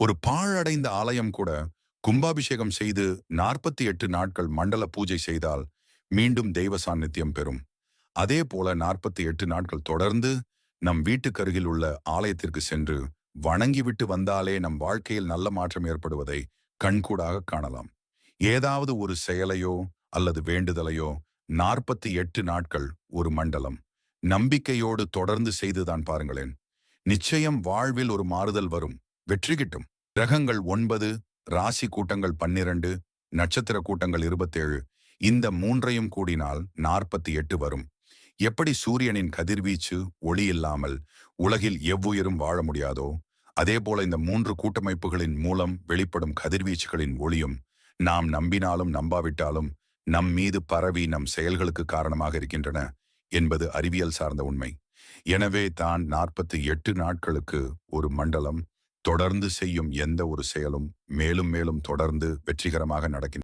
ஒரு பாழடைந்த ஆலயம் கூட கும்பாபிஷேகம் செய்து நாற்பத்தி எட்டு நாட்கள் மண்டல பூஜை செய்தால் மீண்டும் தெய்வ சாநித்தியம் பெறும். அதே போல நாற்பத்தி எட்டு நாட்கள் தொடர்ந்து நம் வீட்டுக்கருகில் உள்ள ஆலயத்திற்கு சென்று வணங்கிவிட்டு வந்தாலே நம் வாழ்க்கையில் நல்ல மாற்றம் ஏற்படுவதை கண்கூடாக காணலாம். ஏதாவது ஒரு செயலையோ அல்லது வேண்டுதலையோ நாற்பத்தி எட்டு நாட்கள் ஒரு மண்டலம். நம்பிக்கையோடு தொடர்ந்து செய்துதான் பாருங்களேன். நிச்சயம் வாழ்வில் ஒரு மாறுதல் வரும். வெற்றி கிட்டும். கிரகங்கள் ஒன்பது ராசி கூட்டங்கள் பன்னிரண்டு நட்சத்திர கூட்டங்கள் இருபத்தேழு. இந்த மூன்றையும் கூடினால் நாற்பத்தி எட்டு வரும். எப்படி சூரியனின் கதிர்வீச்சு ஒளி இல்லாமல் உலகில் எவ்வுயிரும் வாழ முடியாதோ அதே போல இந்த மூன்று கூட்டமைப்புகளின் மூலம் வெளிப்படும் கதிர்வீச்சுகளின் ஒளியும் நாம் நம்பினாலும் நம்பாவிட்டாலும் நம் மீது பரவி நம் செயல்களுக்கு காரணமாக இருக்கின்றன என்பது அறிவியல் சார்ந்த உண்மை. எனவே தான் நாற்பத்தி எட்டு நாட்களுக்கு ஒரு மண்டலம் தொடர்ந்து செய்யும் எந்த ஒரு செயலும் மேலும் மேலும் தொடர்ந்து வெற்றிகரமாக நடக்கின்றன.